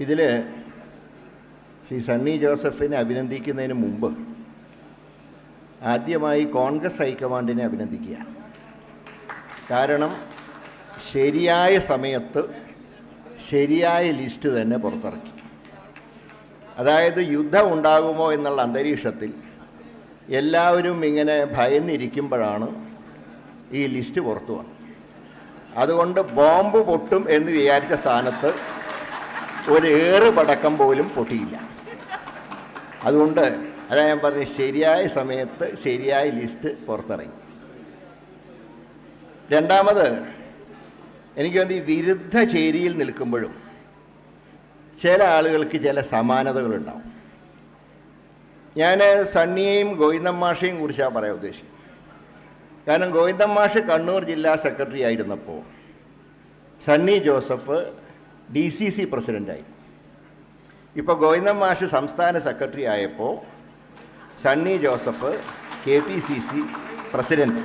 ഇതിൽ ശ്രീ സണ്ണി ജോസഫിനെ അഭിനന്ദിക്കുന്നതിന് മുമ്പ് ആദ്യമായി കോൺഗ്രസ് ഹൈക്കമാൻഡിനെ അഭിനന്ദിക്കുക. കാരണം ശരിയായ സമയത്ത് ശരിയായ ലിസ്റ്റ് തന്നെ പുറത്തിറക്കി. അതായത് യുദ്ധം ഉണ്ടാകുമോ എന്നുള്ള അന്തരീക്ഷത്തിൽ എല്ലാവരും ഇങ്ങനെ ഭയന്നിരിക്കുമ്പോഴാണ് ഈ ലിസ്റ്റ് പുറത്തു വന്നത്. അതുകൊണ്ട് ബോംബ് പൊട്ടും എന്ന് വിചാരിച്ച സ്ഥാനത്ത് ഒരു ഏറ് പടക്കം പോലും പൊട്ടിയില്ല. അതുകൊണ്ട് അതാ ഞാൻ പറഞ്ഞത് ശരിയായ സമയത്ത് ശരിയായ ലിസ്റ്റ് പുറത്തിറങ്ങി. രണ്ടാമത് എനിക്ക് വേണ്ടി വിരുദ്ധ ചേരിയിൽ നിൽക്കുമ്പോഴും ചില ആളുകൾക്ക് ചില സമാനതകളുണ്ടാവും. ഞാൻ സണ്ണിയെയും ഗോവിന്ദം മാഷയും കുറിച്ചാണ് പറയാൻ ഉദ്ദേശിക്കുന്നത്. കാരണം ഗോവിന്ദം മാഷ് കണ്ണൂർ ജില്ലാ സെക്രട്ടറി ആയിരുന്നപ്പോൾ Sunny Joseph D C C പ്രസിഡന്റായി ഇപ്പോൾ ഗോവിന്ദൻ മാഷ് സംസ്ഥാന സെക്രട്ടറി ആയപ്പോൾ Sunny Joseph K P C C president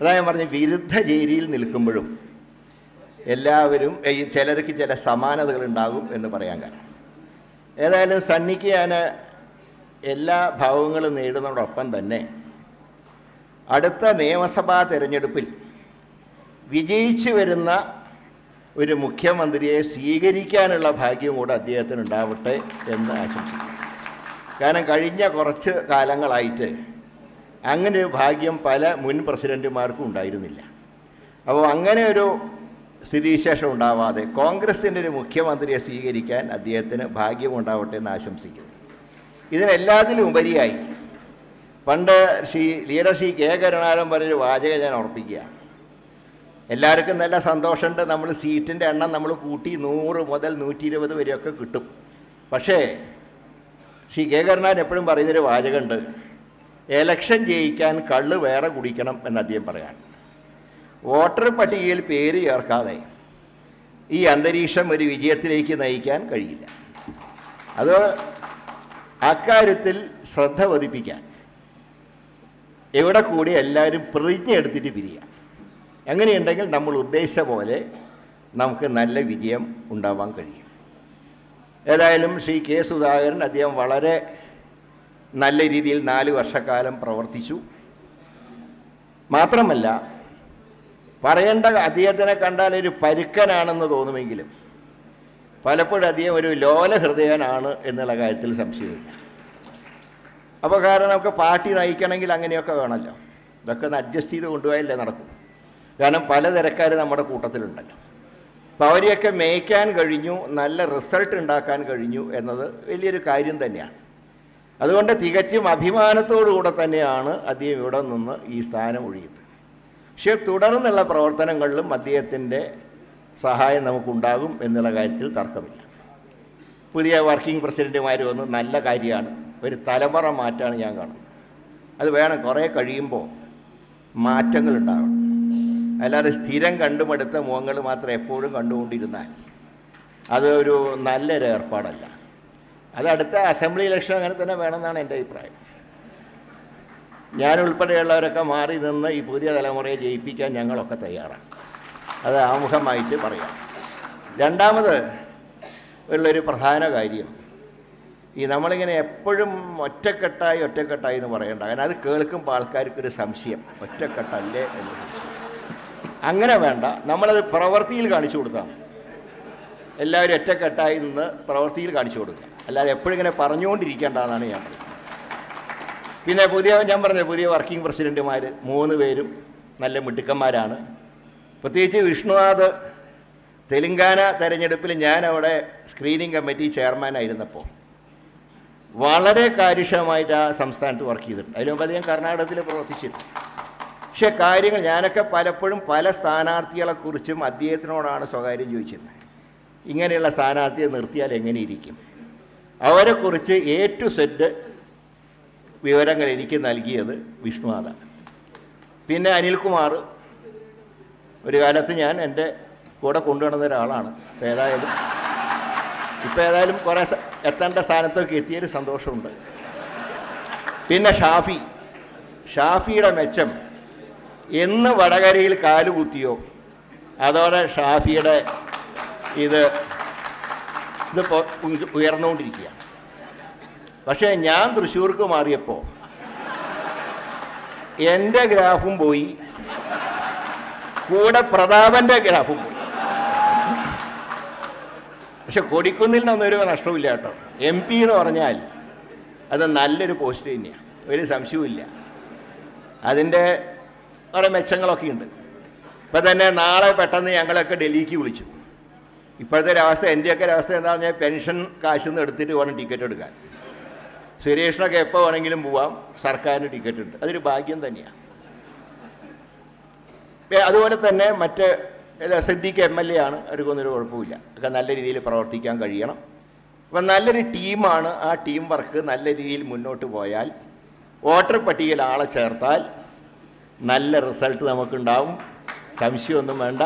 അതാ ഞാൻ പറഞ്ഞ വിരുദ്ധ ചേരിയിൽ നിൽക്കുമ്പോഴും എല്ലാവരും ചിലർക്ക് ചില സമാനതകൾ ഉണ്ടാകും എന്ന് പറയാൻ കാരണം. ഏതായാലും സണ്ണിക്ക് ഞാൻ എല്ലാ ഭാവങ്ങളും നേടുന്നതോടൊപ്പം തന്നെ അടുത്ത നിയമസഭാ തിരഞ്ഞെടുപ്പിൽ വിജയിച്ചു വരുന്ന ഒരു മുഖ്യമന്ത്രിയെ സ്വീകരിക്കാനുള്ള ഭാഗ്യം കൂടെ അദ്ദേഹത്തിന് ഉണ്ടാവട്ടെ എന്ന് ആശംസിക്കുന്നു. കാരണം കഴിഞ്ഞ കുറച്ച് കാലങ്ങളായിട്ട് അങ്ങനെ ഒരു ഭാഗ്യം പല മുൻ പ്രസിഡന്റുമാർക്കും ഉണ്ടായിരുന്നില്ല. അപ്പോൾ അങ്ങനെ ഒരു സ്ഥിതിവിശേഷം ഉണ്ടാവാതെ കോൺഗ്രസിന്റെ ഒരു മുഖ്യമന്ത്രിയെ സ്വീകരിക്കാൻ അദ്ദേഹത്തിന് ഭാഗ്യം ഉണ്ടാവട്ടെ എന്ന് ആശംസിക്കുന്നു. ഇതിനെല്ലാത്തിലും ഉപരിയായി പണ്ട് ശ്രീ ലീഡർ ശ്രീ കെ കരുണാകരൻ പറഞ്ഞൊരു വാചകം ഞാൻ ഉറപ്പിക്കുക എല്ലാവർക്കും നല്ല സന്തോഷമുണ്ട്. നമ്മൾ സീറ്റിന്റെ എണ്ണം നമ്മൾ കൂട്ടി നൂറ് മുതൽ നൂറ്റി ഇരുപത് വരെയൊക്കെ കിട്ടും. പക്ഷേ ശ്രീ കേകരനാൻ എപ്പോഴും പറയുന്നൊരു വാചകമുണ്ട്. എലക്ഷൻ ജയിക്കാൻ കള്ള് വേറെ കുടിക്കണം എന്ന് അദ്ദേഹം പറയാൻ വോട്ടർ പട്ടികയിൽ പേര് ചേർക്കാതെ ഈ അന്തരീക്ഷം ഒരു വിജയത്തിലേക്ക് നയിക്കാൻ കഴിയില്ല. അത് അക്കാര്യത്തിൽ ശ്രദ്ധ പതിപ്പിക്കാൻ. എവിടെ കൂടി എല്ലാവരും പ്രതിജ്ഞ എടുത്തിട്ട് പിരിയാം. അങ്ങനെയുണ്ടെങ്കിൽ നമ്മൾ ഉദ്ദേശിച്ച പോലെ നമുക്ക് നല്ല വിജയം ഉണ്ടാവാൻ കഴിയും. ഏതായാലും ശ്രീ കെ സുധാകരൻ അദ്ദേഹം വളരെ നല്ല രീതിയിൽ നാല് വർഷക്കാലം പ്രവർത്തിച്ചു. മാത്രമല്ല പറയേണ്ട അദ്ദേഹത്തിനെ കണ്ടാൽ ഒരു പരുക്കനാണെന്ന് തോന്നുമെങ്കിലും പലപ്പോഴും അദ്ദേഹം ഒരു ലോല ഹൃദയനാണ് എന്നുള്ള കാര്യത്തിൽ സംശയമില്ല. അപ്പോൾ കാരണം നമുക്ക് പാർട്ടി നയിക്കണമെങ്കിൽ അങ്ങനെയൊക്കെ വേണമല്ലോ. ഇതൊക്കെ ഒന്ന് അഡ്ജസ്റ്റ് ചെയ്ത് കൊണ്ടുപോയാലേ നടക്കും. കാരണം പലതരക്കാർ നമ്മുടെ കൂട്ടത്തിലുണ്ടല്ലോ. അപ്പോൾ അവരെയൊക്കെ മേയ്ക്കാൻ കഴിഞ്ഞു നല്ല റിസൾട്ട് ഉണ്ടാക്കാൻ കഴിഞ്ഞു എന്നത് വലിയൊരു കാര്യം തന്നെയാണ്. അതുകൊണ്ട് തികച്ചും അഭിമാനത്തോടുകൂടെ തന്നെയാണ് അദ്ദേഹം ഇവിടെ നിന്ന് ഈ സ്ഥാനം ഒഴിയുന്നത്. പക്ഷേ തുടർന്നുള്ള പ്രവർത്തനങ്ങളിലും അദ്ദേഹത്തിന്റെ സഹായം നമുക്കുണ്ടാകും എന്നുള്ള കാര്യത്തിൽ തർക്കമില്ല. പുതിയ വർക്കിംഗ് പ്രസിഡന്റുമാർ വന്ന് നല്ല കാര്യമാണ്. ഒരു തലമുറ മാറ്റാണ് ഞാൻ കാണുന്നത്. അത് വേണം കുറേ കഴിയുമ്പോൾ മാറ്റങ്ങൾ ഉണ്ടാകണം അല്ലാതെ സ്ഥിരം കണ്ടുമടുത്ത മുഖങ്ങൾ മാത്രം എപ്പോഴും കണ്ടുകൊണ്ടിരുന്നാൽ അതൊരു നല്ലൊരു ഏർപ്പാടല്ല. അത് അടുത്ത അസംബ്ലി ഇലക്ഷൻ അങ്ങനെ തന്നെ വേണമെന്നാണ് എന്റെ അഭിപ്രായം. ഞാൻ ഉൾപ്പെടെയുള്ളവരൊക്കെ മാറി നിന്ന് ഈ പുതിയ തലമുറയെ ജയിപ്പിക്കാൻ ഞങ്ങളൊക്കെ തയ്യാറാണ്. അത് ആമുഖമായിട്ട് പറയാം. രണ്ടാമത് ഉള്ളൊരു പ്രധാന കാര്യം ഈ നമ്മളിങ്ങനെ എപ്പോഴും ഒറ്റക്കെട്ടായി ഒറ്റക്കെട്ടായി എന്ന് പറയണ്ട. കാരണം അത് കേൾക്കുമ്പോൾ ആൾക്കാർക്കൊരു സംശയം ഒറ്റക്കെട്ടല്ലേ എന്ന് അങ്ങനെ വേണ്ട. നമ്മളത് പ്രവൃത്തിയിൽ കാണിച്ചു കൊടുക്കാം. എല്ലാവരും ഒറ്റക്കെട്ടായി നിന്ന് പ്രവൃത്തിയിൽ കാണിച്ചു കൊടുക്കുക അല്ലാതെ എപ്പോഴും ഇങ്ങനെ പറഞ്ഞുകൊണ്ടിരിക്കേണ്ടതാണ് ഞാൻ. പറയുന്നത് പിന്നെ പുതിയ ഞാൻ പറഞ്ഞ പുതിയ വർക്കിംഗ് പ്രസിഡന്റുമാർ മൂന്ന് പേരും നല്ല മിടുക്കന്മാരാണ്. പ്രത്യേകിച്ച് വിഷ്ണുനാഥ് തെലുങ്കാന തെരഞ്ഞെടുപ്പിൽ ഞാൻ അവിടെ സ്ക്രീനിങ് കമ്മിറ്റി ചെയർമാനായിരുന്നപ്പോൾ വളരെ കാര്യക്ഷമമായിട്ട് ആ സംസ്ഥാനത്ത് വർക്ക് ചെയ്തിട്ടുണ്ട്. അതിനു മുമ്പ് അദ്ദേഹം കർണാടകത്തിൽ പ്രവർത്തിച്ചിട്ടുണ്ട് പക്ഷേ കാര്യങ്ങൾ ഞാനൊക്കെ പലപ്പോഴും പല സ്ഥാനാർത്ഥികളെക്കുറിച്ചും അദ്ദേഹത്തിനോടാണ് സ്വകാര്യം ചോദിച്ചിരുന്നത്. ഇങ്ങനെയുള്ള സ്ഥാനാർത്ഥിയെ നിർത്തിയാൽ എങ്ങനെ ഇരിക്കും? അവരെക്കുറിച്ച് എ ടു സെറ്റ് വിവരങ്ങൾ എനിക്ക് നൽകിയത് വിഷ്ണുനാഥാണ്. പിന്നെ അനിൽകുമാർ ഒരു കാലത്ത് ഞാൻ എന്റെ കൂടെ കൊണ്ടുവന്ന ഒരാളാണ്. അപ്പോൾ ഏതായാലും ഇപ്പോൾ ഏതായാലും കുറേ എത്തേണ്ട സ്ഥാനത്തൊക്കെ എത്തിയൊരു സന്തോഷമുണ്ട്. പിന്നെ ഷാഫി. ഷാഫിയുടെ മെച്ചം എന്ന് വടകരയിൽ കാലുകുത്തിയോ അതോടെ ഷാഫിയുടെ ഇത് ഇതിപ്പോൾ ഉയർന്നുകൊണ്ടിരിക്കുകയാണ്. പക്ഷേ ഞാൻ തൃശ്ശൂർക്ക് മാറിയപ്പോൾ എന്റെ ഗ്രാഫും പോയി. കൂടെ പ്രതാപന്റെ ഗ്രാഫും പോയി. പക്ഷെ കൊടിക്കുന്നിൽ നിന്നൊരു നഷ്ടമില്ല കേട്ടോ. എം പി എന്ന് പറഞ്ഞാൽ അത് നല്ലൊരു പോസ്റ്റ് തന്നെയാണ്. ഒരു സംശയവുമില്ല. അതിന്റെ കുറേ മെച്ചങ്ങളൊക്കെ ഉണ്ട്. ഇപ്പം തന്നെ നാളെ പെട്ടെന്ന് ഞങ്ങളൊക്കെ ഡൽഹിക്ക് വിളിച്ചു. ഇപ്പോഴത്തെ ഒരവസ്ഥ എന്റെയൊക്കെ ഒരവസ്ഥ എന്താണെന്ന് പറഞ്ഞാൽ പെൻഷൻ കാശിൽ നിന്ന് എടുത്തിട്ട് വേണം ടിക്കറ്റ് എടുക്കാൻ. സുരേഷിനൊക്കെ എപ്പോൾ വേണമെങ്കിലും പോവാം സർക്കാരിന് ടിക്കറ്റ് ഉണ്ട്. അതൊരു ഭാഗ്യം തന്നെയാണ് അതുപോലെ തന്നെ മറ്റ് സിദ്ധിക്ക് എം എൽ എ ആണ് അവർക്കൊന്നും ഒരു കുഴപ്പമില്ല ഒക്കെ നല്ല രീതിയിൽ പ്രവർത്തിക്കാൻ കഴിയണം. അപ്പം നല്ലൊരു ടീമാണ് ആ ടീം വർക്ക് നല്ല രീതിയിൽ മുന്നോട്ട് പോയാൽ വോട്ടർ പട്ടികയിൽ ആളെ ചേർത്താൽ നല്ല റിസൾട്ട് നമുക്കുണ്ടാവും. സംശയമൊന്നും വേണ്ട.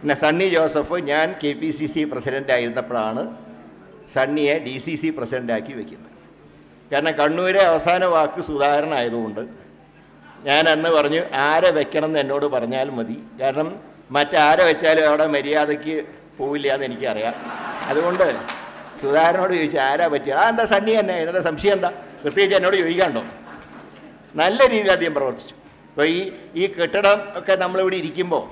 പിന്നെ സണ്ണി ജോസഫ് ഞാൻ K P C C president ആയിരുന്നപ്പോഴാണ് സണ്ണിയെ ഡി സി സി പ്രസിഡന്റാക്കി വയ്ക്കുന്നത് കാരണം കണ്ണൂരെ അവസാന വാക്ക് സുധാകരൻ ആയതുകൊണ്ട് ഞാൻ അന്ന് പറഞ്ഞു ആരെ വെക്കണം എന്ന് എന്നോട് പറഞ്ഞാൽ മതി. കാരണം മറ്റാരെ വെച്ചാലും അവിടെ മര്യാദയ്ക്ക് പോവില്ല എന്ന് എനിക്കറിയാം. അതുകൊണ്ട് സുധാകരനോട് ചോദിച്ചു ആരാ പറ്റിയ ആ എന്താ സണ്ണി തന്നെ. എന്താ സംശയം എന്താ? പ്രത്യേകിച്ച് എന്നോട് ചോദിക്കാണ്ടോ? നല്ല രീതിയിൽ അദ്ദേഹം പ്രവർത്തിച്ചു. ഇപ്പോൾ ഈ ഈ കെട്ടിടം ഒക്കെ നമ്മളിവിടെ ഇരിക്കുമ്പോൾ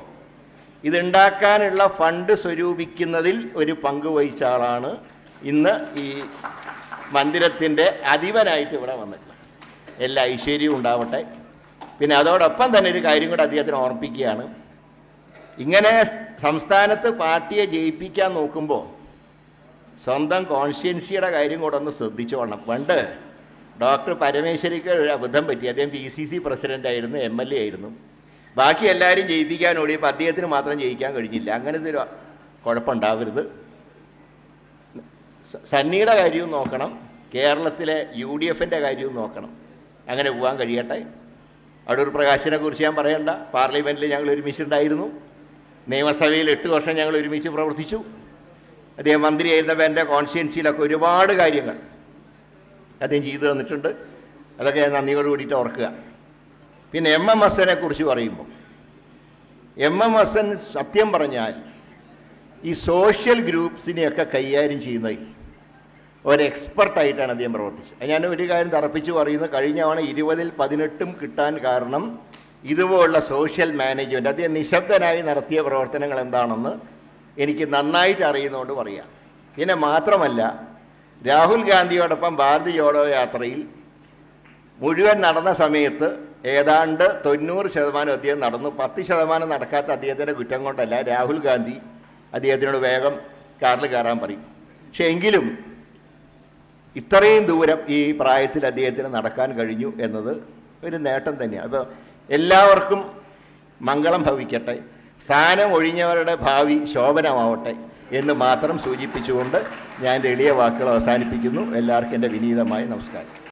ഇതുണ്ടാക്കാനുള്ള ഫണ്ട് സ്വരൂപിക്കുന്നതിൽ ഒരു പങ്ക് വഹിച്ച ആളാണ് ഇന്ന് ഈ മന്ദിരത്തിന്റെ അധിപനായിട്ട് ഇവിടെ വന്നിട്ടുള്ളത്. എല്ലാ ഐശ്വര്യവും ഉണ്ടാവട്ടെ. പിന്നെ അതോടൊപ്പം തന്നെ ഒരു കാര്യം കൂടെ അദ്ദേഹത്തിന് ഓർമ്മിപ്പിക്കുകയാണ് ഇങ്ങനെ സംസ്ഥാനത്ത് പാർട്ടിയെ ജയിപ്പിക്കാൻ നോക്കുമ്പോൾ സ്വന്തം കോൺസ്റ്റിയൻസിയുടെ കാര്യം കൂടെ ഒന്ന് ശ്രദ്ധിച്ചോളണം പണ്ട് ഡോക്ടർ പരമേശ്വരിക്ക് ഒരു അബദ്ധം പറ്റി. അദ്ദേഹം പി സി സി പ്രസിഡന്റായിരുന്നു എം എൽ എ ആയിരുന്നു. ബാക്കി എല്ലാവരും ജയിപ്പിക്കാൻ ഓടിയപ്പോൾ അദ്ദേഹത്തിന് മാത്രം ജയിക്കാൻ കഴിഞ്ഞില്ല. അങ്ങനത്തെ ഒരു കുഴപ്പമുണ്ടാവരുത്. സണ്ണിയുടെ കാര്യവും നോക്കണം. കേരളത്തിലെ യു ഡി എഫിന്റെ കാര്യവും നോക്കണം. അങ്ങനെ പോകാൻ കഴിയട്ടെ. അടൂർ പ്രകാശിനെ കുറിച്ച് ഞാൻ പറയണ്ട. പാർലമെന്റിൽ ഞങ്ങൾ ഒരുമിച്ചുണ്ടായിരുന്നു. നിയമസഭയിൽ എട്ട് വർഷം ഞങ്ങൾ ഒരുമിച്ച് പ്രവർത്തിച്ചു. അദ്ദേഹം മന്ത്രിയായിരുന്നപ്പോൾ എന്റെ കോൺസ്റ്റിറ്റ്യൻസിയിലൊക്കെ ഒരുപാട് കാര്യങ്ങൾ. അദ്ദേഹം ചെയ്തു തന്നിട്ടുണ്ട്. അതൊക്കെ ഞാൻ നന്ദിയോട് കൂടിയിട്ട് ഓർക്കുക. പിന്നെ എം എം എസിനെ കുറിച്ച് പറയുമ്പോൾ എം എം എസ് എൻ സത്യം പറഞ്ഞാൽ ഈ സോഷ്യൽ ഗ്രൂപ്പ്സിനെയൊക്കെ കൈകാര്യം ചെയ്യുന്നതിൽ ഒരു എക്സ്പെർട്ടായിട്ടാണ് അദ്ദേഹം പ്രവർത്തിച്ചത്. ഞാൻ ഒരു കാര്യം തറപ്പിച്ച് പറയുന്നത് കഴിഞ്ഞ തവണ ഇരുപതിൽ പതിനെട്ടും കിട്ടാൻ കാരണം ഇതുപോലുള്ള സോഷ്യൽ മാനേജ്മെന്റ് അദ്ദേഹം നിശബ്ദനായി നടത്തിയ പ്രവർത്തനങ്ങൾ എന്താണെന്ന് എനിക്ക് നന്നായിട്ട് അറിയുന്നതുകൊണ്ട് പറയാം. പിന്നെ മാത്രമല്ല രാഹുൽ ഗാന്ധിയോടൊപ്പം ഭാരത് ജോഡോ യാത്രയിൽ മുഴുവൻ നടന്ന സമയത്ത് ഏതാണ്ട് തൊണ്ണൂറ് ശതമാനം അദ്ദേഹം നടന്നു. പത്ത് ശതമാനം നടക്കാത്ത അദ്ദേഹത്തിന്റെ കുറ്റം കൊണ്ടല്ല രാഹുൽ ഗാന്ധി അദ്ദേഹത്തിനോട് വേഗം കാറിൽ കയറാൻ പറയും. പക്ഷെ എങ്കിലും ഇത്രയും ദൂരം ഈ പ്രായത്തിൽ അദ്ദേഹത്തിന് നടക്കാൻ കഴിഞ്ഞു എന്നത് ഒരു നേട്ടം തന്നെയാണ്. അപ്പോൾ എല്ലാവർക്കും മംഗളം ഭവിക്കട്ടെ. സ്ഥാനം ഒഴിഞ്ഞവരുടെ ഭാവി ശോഭനമാവട്ടെ. എന്ന് മാത്രം സൂചിപ്പിച്ചുകൊണ്ട് ഞാൻ എന്റെ എളിയ വാക്കുകൾ അവസാനിപ്പിക്കുന്നു. എല്ലാവർക്കും എന്റെ വിനീതമായ നമസ്കാരം.